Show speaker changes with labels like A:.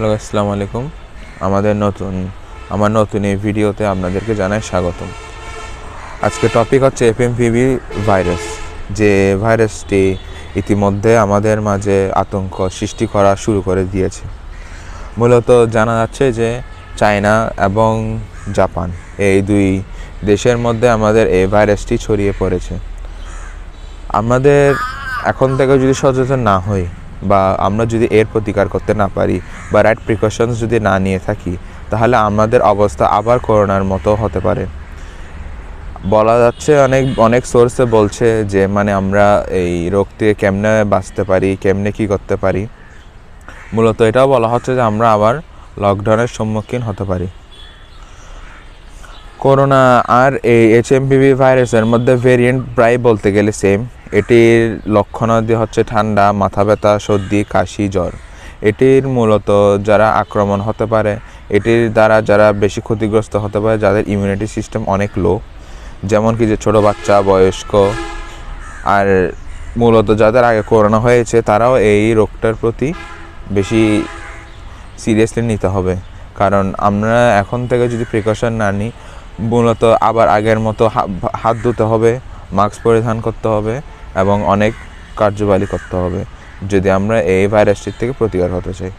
A: Hello, আসসালামু আলাইকুম। আমাদের নতুন, আমার নতুন এই ভিডিওতে আপনাদেরকে জানাই স্বাগতম। আজকে টপিক হচ্ছে এফএমপিভি ভাইরাস যে ভাইরাসটি ইতিমধ্যে আমাদের মাঝে আতঙ্ক সৃষ্টি করা শুরু করে দিয়েছে। মূলত জানা যাচ্ছে যে চায়না এবং জাপান, এই দুই দেশের মধ্যে আমাদের এই ভাইরাসটি ছড়িয়ে পড়েছে। আমাদের এখন থেকে যদি সচেতন না হই বা আমরা যদি এর প্রতিকার করতে না পারি বা রাইট প্রিকশনস যদি না নিয়ে থাকি, তাহলে আমাদের অবস্থা আবার করোনার মতো হতে পারে। বলা যাচ্ছে অনেক অনেক সোর্সে বলছে যে মানে আমরা এই রোগ থেকে কেমনে বাঁচতে পারি, কেমনে কি করতে পারি। মূলত এটাও বলা হচ্ছে যে, আমরা আবার লকডাউনের সম্মুখীন হতে পারি। করোনা আর এই এইচ এইচএমপিভি ভাইরাসের মধ্যে ভেরিয়েন্ট প্রায় বলতে গেলে সেম এটির লক্ষণাদি হচ্ছে ঠান্ডা, মাথা ব্যথা, সর্দি, কাশি, জ্বর। এটির মূলত যারা আক্রমণ হতে পারে, এটির দ্বারা যারা বেশি ক্ষতিগ্রস্ত হতে পারে, যাদের ইমিউনিটি সিস্টেম অনেক লো যেমন কি যে ছোটো বাচ্চা, বয়স্ক, আর মূলত যাদের আগে করোনা হয়েছে, তারাও এই রোগটার প্রতি বেশি সিরিয়াসলি নিতে হবে। কারণ আমরা এখন থেকে যদি প্রিকশন না নিই, মূলত আবার আগের মতো হাত ধুতে হবে মাস্ক পরিধান করতে হবে এবং অনেক কার্যবালী করতে হবে। যদি আমরা এই ভাইরাসটির থেকে প্রতিকার হতে চাই।